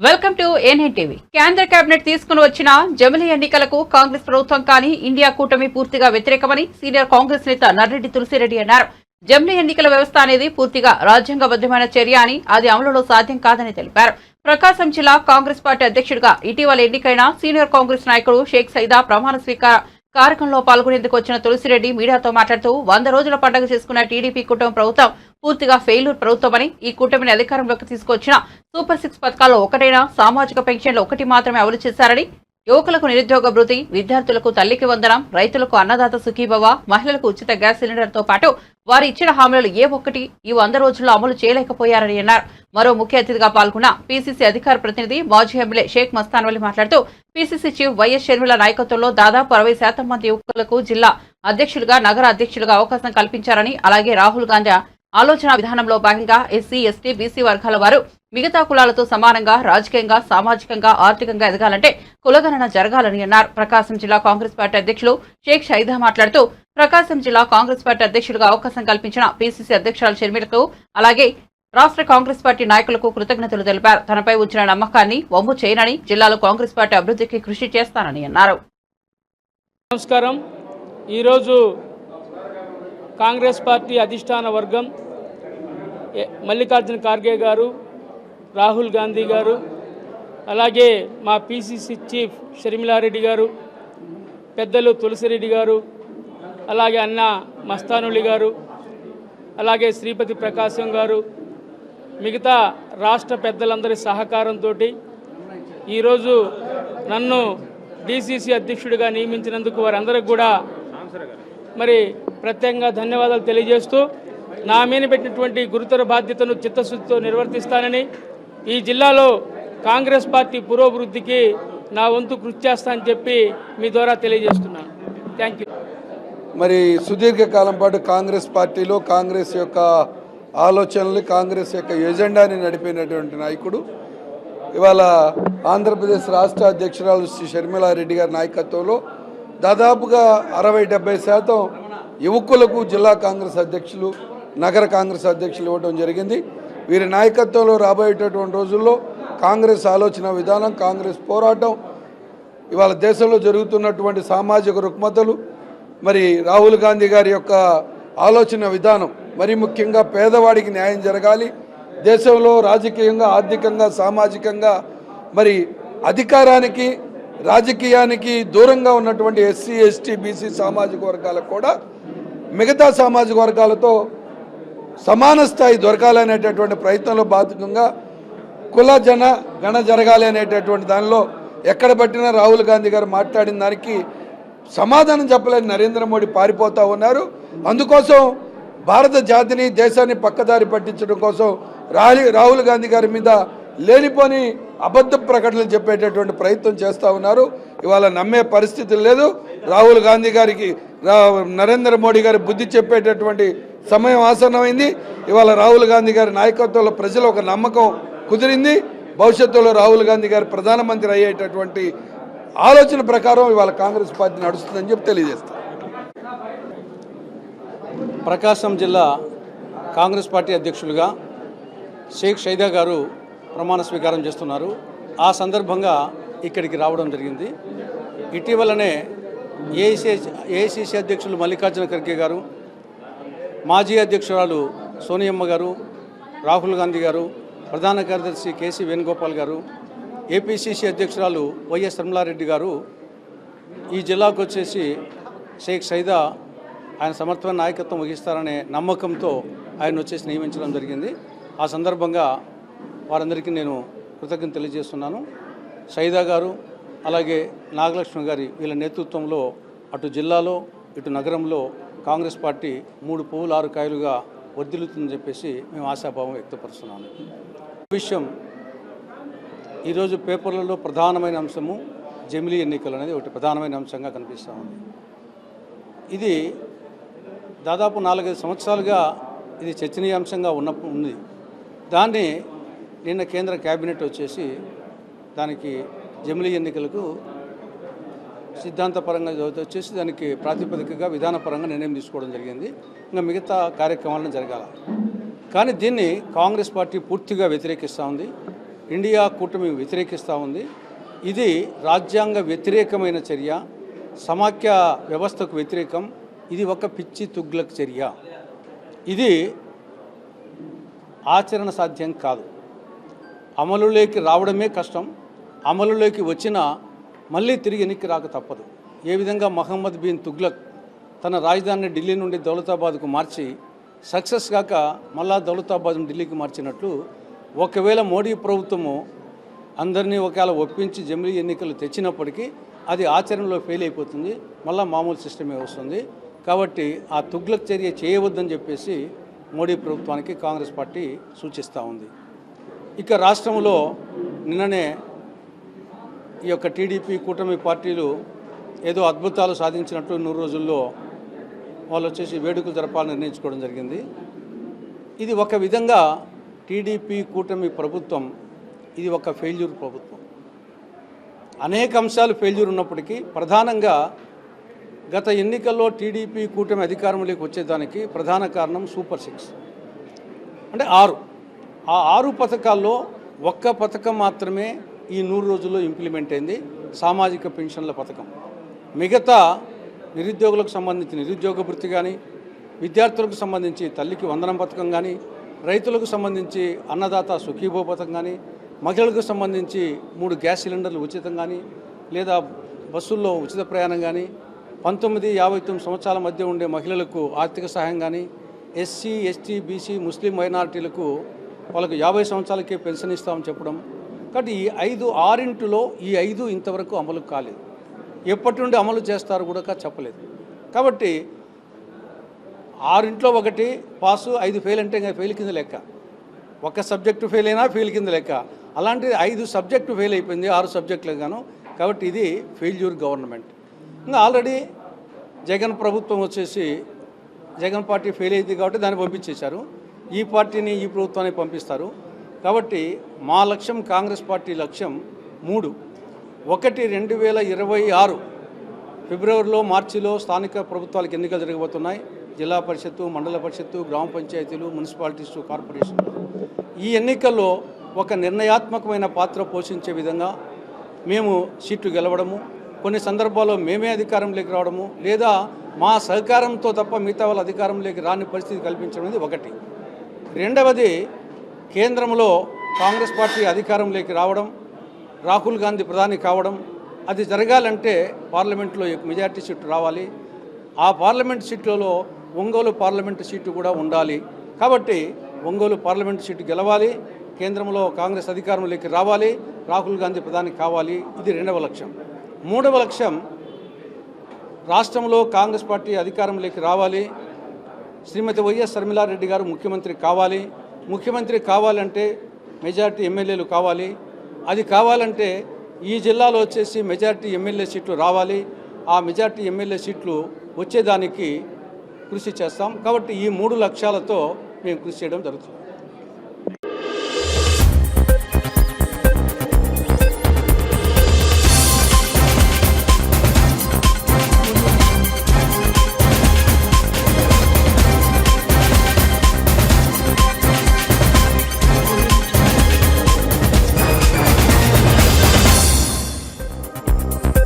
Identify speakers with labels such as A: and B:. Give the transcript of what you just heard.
A: Welcome to ANN TV. కేంద్ర cabinet తీసుకుని వచ్చిన జమిలి ఎన్నికలకు కాంగ్రెస్ ప్రభుత్వం కానీ ఇండియా కూటమి పూర్తిగా వ్యతిరేకమని సీనియర్ కాంగ్రెస్ నేత నర్రెడ్డి తులసిరెడ్డి అన్నారు. జమిలి ఎన్నికల వ్యవస్థ అనేది పూర్తిగా రాజ్యాంగబద్ధమైన చర్య అని అది అమలులో సాధ్యం కాదని తెలిపారు. ప్రకాశం జిల్లా కాంగ్రెస్ పార్టీ అధ్యక్షుడిగా ఇటీవల ఎన్నికైన సీనియర్ కాంగ్రెస్ నాయకుడు షేక్ సైదా ప్రమాణ స్వీకార కార్యక్రమంలో పాల్గొనేందుకు వచ్చిన తులసిరెడ్డి మీడియాతో మాట్లాడుతూ వంద రోజుల పండుగ చేసుకున్న టీడీపీ కుటుంబ ప్రభుత్వం పూర్తిగా ఫెయిల్యూర్ ప్రభుత్వమని ఈ కూటమిని అధికారంలోకి తీసుకొచ్చిన సూపర్ సిక్స్ పథకాల్లో ఒకటైన సామాజిక పెన్షన్లు ఒకటి మాత్రమే అమలు చేశారని యువకులకు నిరుద్యోగ భృతి విద్యార్థులకు తల్లికి వందనం రైతులకు అన్నదాత సుఖీభవ మహిళలకు ఉచిత గ్యాస్ సిలిండర్తో పాటు వారు ఇచ్చిన హామీలు ఏ ఒక్కటి ఈ వంద రోజుల్లో అమలు చేయలేకపోయారని అన్నారు. మరో ముఖ్య అతిథిగా పాల్గొన్న పీసీసీ అధికార ప్రతినిధి మాజీ ఎమ్మెల్యే షేక్ మస్తాన్వలి మాట్లాడుతూ పీసీసీ చీఫ్ వైఎస్ షర్మిల నాయకత్వంలో దాదాపు అరవై శాతం మంది యువకులకు జిల్లా అధ్యక్షులుగా నగర అధ్యక్షులుగా అవకాశం కల్పించారని అలాగే రాహుల్ గాంధీ ఆలోచన విధానంలో భాగంగా ఎస్సీ ఎస్టీ బీసీ వర్గాల వారు మిగతా కులాలతో సమానంగా రాజకీయంగా సామాజికంగా ఆర్థికంగా ఎదగాలంటే కులగణన జరగాలని అన్నారు. ప్రకాశం జిల్లా కాంగ్రెస్ పార్టీ అధ్యక్షులు షేక్ షైదా మాట్లాడుతూ ప్రకాశం జిల్లా కాంగ్రెస్ పార్టీ అధ్యక్షులుగా అవకాశం కల్పించిన పీసీసీ అధ్యక్షురాలు షర్మిలకు అలాగే రాష్ట్ర కాంగ్రెస్ పార్టీ నాయకులకు కృతజ్ఞతలు తెలిపారు. తనపై ఉంచిన నమ్మకాన్ని వమ్ము చేయనని జిల్లాలో కాంగ్రెస్ పార్టీ అభివృద్ధికి కృషి చేస్తానని అన్నారు.
B: నమస్కారం. ఈరోజు కాంగ్రెస్ పార్టీ అధిష్టాన వర్గం మల్లికార్జున ఖార్గే గారు రాహుల్ గాంధీ గారు అలాగే మా పిసిసి చీఫ్ షర్మిలారెడ్డి గారు పెద్దలు తులసిరెడ్డి గారు అలాగే అన్న మస్తానులి గారు అలాగే శ్రీపతి ప్రకాశం గారు మిగతా రాష్ట్ర పెద్దలందరి సహకారంతో ఈరోజు నన్ను డిసిసి అధ్యక్షుడిగా నియమించినందుకు వారందరికి కూడా మరి ప్రత్యేకంగా ధన్యవాదాలు తెలియజేస్తూ నా మీద పెట్టినటువంటి గురుతర బాధ్యతను చిత్తశుద్ధితో నిర్వర్తిస్తానని ఈ జిల్లాలో కాంగ్రెస్ పార్టీ పురోభివృద్ధికి నా వంతు కృషి చేస్తానని చెప్పి మీ ద్వారా తెలియజేస్తున్నాను. థ్యాంక్ యూ
C: మరి సుదీర్ఘకాలం పాటు కాంగ్రెస్ పార్టీలో కాంగ్రెస్ యొక్క ఆలోచనలు కాంగ్రెస్ యొక్క ఎజెండాని నడిపినటువంటి నాయకుడు ఇవాళ ఆంధ్రప్రదేశ్ రాష్ట్ర అధ్యక్షురాలు శ్రీ షర్మిలారెడ్డి గారి నాయకత్వంలో దాదాపుగా అరవై డెబ్బై శాతం యువకులకు జిల్లా కాంగ్రెస్ అధ్యక్షులు నగర కాంగ్రెస్ అధ్యక్షులు ఇవ్వడం జరిగింది. వీరి నాయకత్వంలో రాబోయేటటువంటి రోజుల్లో కాంగ్రెస్ ఆలోచన విధానం కాంగ్రెస్ పోరాటం ఇవాళ దేశంలో జరుగుతున్నటువంటి సామాజిక రుగ్మతలు మరి రాహుల్ గాంధీ గారి యొక్క ఆలోచన విధానం మరి ముఖ్యంగా పేదవాడికి న్యాయం జరగాలి. దేశంలో రాజకీయంగా ఆర్థికంగా సామాజికంగా మరి అధికారానికి రాజకీయానికి దూరంగా ఉన్నటువంటి ఎస్సీ ఎస్టీ బీసీ సామాజిక వర్గాలకు కూడా మిగతా సామాజిక వర్గాలతో సమాన స్థాయి దొరకాలనేటటువంటి ప్రయత్నంలో బాధకంగా కుల జన గణ జరగాలి అనేటటువంటి దానిలో ఎక్కడ పట్టినా రాహుల్ గాంధీ గారు మాట్లాడిన దానికి సమాధానం చెప్పలేని నరేంద్ర మోడీ పారిపోతూ ఉన్నారు. అందుకోసం భారత జాతిని దేశాన్ని పక్కదారి పట్టించడం కోసం రాహుల్ గాంధీ గారి మీద లేనిపోని అబద్ధ ప్రకటనలు చెప్పేటటువంటి ప్రయత్నం చేస్తూ ఉన్నారు. ఇవాళ నమ్మే పరిస్థితి లేదు. రాహుల్ గాంధీ గారికి రా- నరేంద్ర మోడీ గారి బుద్ధి చెప్పేటటువంటి సమయం ఆసన్నమైంది. ఇవాళ రాహుల్ గాంధీ గారి నాయకత్వంలో ప్రజలు ఒక నమ్మకం కుదిరింది. భవిష్యత్తులో రాహుల్ గాంధీ గారు ప్రధానమంత్రి అయ్యేటటువంటి ఆలోచన ప్రకారం ఇవాళ కాంగ్రెస్ పార్టీ నడుస్తుందని చెప్పి తెలియజేస్తాను
D: ప్రకాశం జిల్లా కాంగ్రెస్ పార్టీ అధ్యక్షులుగా షేక్ షైదా గారు ప్రమాణ స్వీకారం చేస్తున్నారు. ఆ సందర్భంగా ఇక్కడికి రావడం జరిగింది. ఇటీవలనే ఏఐసి ఏఐసిసి అధ్యక్షులు మల్లికార్జున ఖర్గే గారు మాజీ అధ్యక్షురాలు సోనియమ్మ గారు రాహుల్ గాంధీ గారు ప్రధాన కార్యదర్శి కేసీ వేణుగోపాల్ గారు ఏపీసీసీ అధ్యక్షురాలు వైఎస్ రమలారెడ్డి గారు ఈ జిల్లాకు వచ్చేసి షేక్ సైదా ఆయన సమర్థమైన నాయకత్వం వహిస్తారనే నమ్మకంతో ఆయన వచ్చేసి నియమించడం జరిగింది. ఆ సందర్భంగా వారందరికీ నేను కృతజ్ఞత తెలియజేస్తున్నాను. సైదా గారు అలాగే నాగలక్ష్మి గారి వీళ్ళ నేతృత్వంలో అటు జిల్లాలో ఇటు నగరంలో కాంగ్రెస్ పార్టీ మూడు పువ్వులు ఆరు కాయలుగా వర్ధిల్లుతుందని చెప్పేసి మేము ఆశాభావం వ్యక్తపరుస్తున్నాము విషయం ఈరోజు పేపర్లలో ప్రధానమైన అంశము జమిలీ ఎన్నికలు అనేది ఒకటి ప్రధానమైన అంశంగా కనిపిస్తూ ఉంది. ఇది దాదాపు నాలుగైదు సంవత్సరాలుగా ఇది చర్చనీయాంశంగా ఉన్న ఉంది. దాన్ని నిన్న కేంద్ర కేబినెట్ వచ్చేసి దానికి జమిలీ ఎన్నికలకు సిద్ధాంతపరంగా వచ్చేసి దానికి ప్రాతిపదికగా విధానపరంగా నిర్ణయం తీసుకోవడం జరిగింది. ఇంకా మిగతా కార్యక్రమాలను జరగాల. కానీ దీన్ని కాంగ్రెస్ పార్టీ పూర్తిగా వ్యతిరేకిస్తూ ఉంది. ఇండియా కూటమి వ్యతిరేకిస్తూ ఉంది. ఇది రాజ్యాంగ వ్యతిరేకమైన చర్య సమాఖ్య వ్యవస్థకు వ్యతిరేకం. ఇది ఒక పిచ్చి తుగ్లక్ చర్య. ఇది ఆచరణ సాధ్యం కాదు. అమలులోకి రావడమే కష్టం. అమలులోకి వచ్చినా మళ్ళీ తిరిగి వెనక్కి రాక తప్పదు. ఏ విధంగా మహమ్మద్ బిన్ తుగ్లక్ తన రాజధానిని ఢిల్లీ నుండి దౌలతాబాద్కు మార్చి సక్సెస్ కాక మళ్ళా దౌలతాబాద్ను ఢిల్లీకి మార్చినట్లు ఒకవేళ మోడీ ప్రభుత్వము అందరినీ ఒకవేళ ఒప్పించి జమిలీ ఎన్నికలు తెచ్చినప్పటికీ అది ఆచరణలో ఫెయిల్ అయిపోతుంది. మళ్ళా మామూలు సిస్టమే వస్తుంది. కాబట్టి ఆ తుగ్లక్ చర్య చేయవద్దని చెప్పేసి మోడీ ప్రభుత్వానికి కాంగ్రెస్ పార్టీ సూచిస్తూ ఉంది. ఇక రాష్ట్రంలో నిన్ననే ఈ యొక్క టీడీపీ కూటమి పార్టీలు ఏదో అద్భుతాలు సాధించినట్టు నూరు రోజుల్లో వాళ్ళు వచ్చేసి వేడుకలు జరపాలని నిర్ణయించుకోవడం జరిగింది. ఇది ఒక విధంగా టీడీపీ కూటమి ప్రభుత్వం ఇది ఒక ఫెయిల్యూర్ ప్రభుత్వం. అనేక అంశాలు ఫెయిల్యూర్ ఉన్నప్పటికీ ప్రధానంగా గత ఎన్నికల్లో టీడీపీ కూటమి అధికారంలోకి వచ్చేదానికి ప్రధాన కారణం సూపర్ సిక్స్. అంటే ఆరు. ఆ ఆరు పథకాల్లో ఒక్క పథకం మాత్రమే ఈ నూరు రోజుల్లో ఇంప్లిమెంట్ అయింది. సామాజిక పెన్షన్ల పథకం. మిగతా నిరుద్యోగులకు సంబంధించి నిరుద్యోగ వృత్తి కానీ విద్యార్థులకు సంబంధించి తల్లికి వందనం పథకం కానీ రైతులకు సంబంధించి అన్నదాత సుఖీభో పథకం కానీ మహిళలకు సంబంధించి మూడు గ్యాస్ సిలిండర్లు ఉచితం కానీ లేదా బస్సుల్లో ఉచిత ప్రయాణం కానీ పంతొమ్మిది యాభై తొమ్మిది సంవత్సరాల మధ్య ఉండే మహిళలకు ఆర్థిక సహాయం కానీ ఎస్సీ ఎస్టీ బీసీ ముస్లిం మైనారిటీలకు వాళ్ళకు యాభై సంవత్సరాలకే పెన్షన్ ఇస్తామని చెప్పడం. కాబట్టి ఈ ఐదు ఆరింటిలో ఈ ఐదు ఇంతవరకు అమలు కాలేదు. ఎప్పటి నుండి అమలు చేస్తారు కూడా చెప్పలేదు. కాబట్టి ఆరింట్లో ఒకటి పాసు ఐదు ఫెయిల్ అంటే ఇంకా ఫెయిల్ కింద లెక్క. ఒక సబ్జెక్టు ఫెయిల్ అయినా ఫెయిల్ కింద లెక్క. అలాంటిది ఐదు సబ్జెక్టు ఫెయిల్ అయిపోయింది ఆరు సబ్జెక్టులకు గాను. కాబట్టి ఇది ఫెయిల్యూర్ గవర్నమెంట్. ఇంకా ఆల్రెడీ జగన్ ప్రభుత్వం వచ్చేసి జగన్ పార్టీ ఫెయిల్ అయింది కాబట్టి దాన్ని పంపించేశారు. ఈ పార్టీని ఈ ప్రభుత్వాన్ని పంపిస్తారు. కాబట్టి మా లక్ష్యం కాంగ్రెస్ పార్టీ లక్ష్యం మూడు. ఒకటి రెండు వేల ఇరవై ఆరు ఫిబ్రవరిలో మార్చిలో స్థానిక ప్రభుత్వాలకు ఎన్నికలు జరగబోతున్నాయి. జిల్లా పరిషత్తు మండల పరిషత్తు గ్రామ పంచాయతీలు మున్సిపాలిటీస్ కార్పొరేషన్ ఈ ఎన్నికల్లో ఒక నిర్ణయాత్మకమైన పాత్ర పోషించే విధంగా మేము సీట్లు గెలవడము కొన్ని సందర్భాల్లో మేమే అధికారంలోకి రావడము లేదా మా సహకారంతో తప్ప మిగతా వాళ్ళ అధికారంలోకి రాని పరిస్థితి కల్పించడం అనేది ఒకటి. రెండవది కేంద్రంలో కాంగ్రెస్ పార్టీ అధికారంలోకి రావడం రాహుల్ గాంధీ ప్రధాని కావడం అది జరగాలంటే పార్లమెంట్లో మెజార్టీ సీట్లు రావాలి. ఆ పార్లమెంట్ సీట్లలో ఒంగోలు పార్లమెంటు సీటు కూడా ఉండాలి. కాబట్టి ఒంగోలు పార్లమెంటు సీటు గెలవాలి కేంద్రంలో కాంగ్రెస్ అధికారంలోకి రావాలి రాహుల్ గాంధీ ప్రధాని కావాలి ఇది రెండవ లక్ష్యం. మూడవ లక్ష్యం రాష్ట్రంలో కాంగ్రెస్ పార్టీ అధికారంలోకి రావాలి శ్రీమతి వైఎస్ శర్మిలారెడ్డి గారు ముఖ్యమంత్రి కావాలి. ముఖ్యమంత్రి కావాలంటే మెజార్టీ ఎమ్మెల్యేలు కావాలి. అది కావాలంటే ఈ జిల్లాలో వచ్చేసి మెజార్టీ ఎమ్మెల్యే సీట్లు రావాలి. ఆ మెజార్టీ ఎమ్మెల్యే సీట్లు వచ్చేదానికి కృషి చేస్తాం. కాబట్టి ఈ మూడు లక్ష్యాలతో మేము కృషి చేయడం జరుగుతుంది.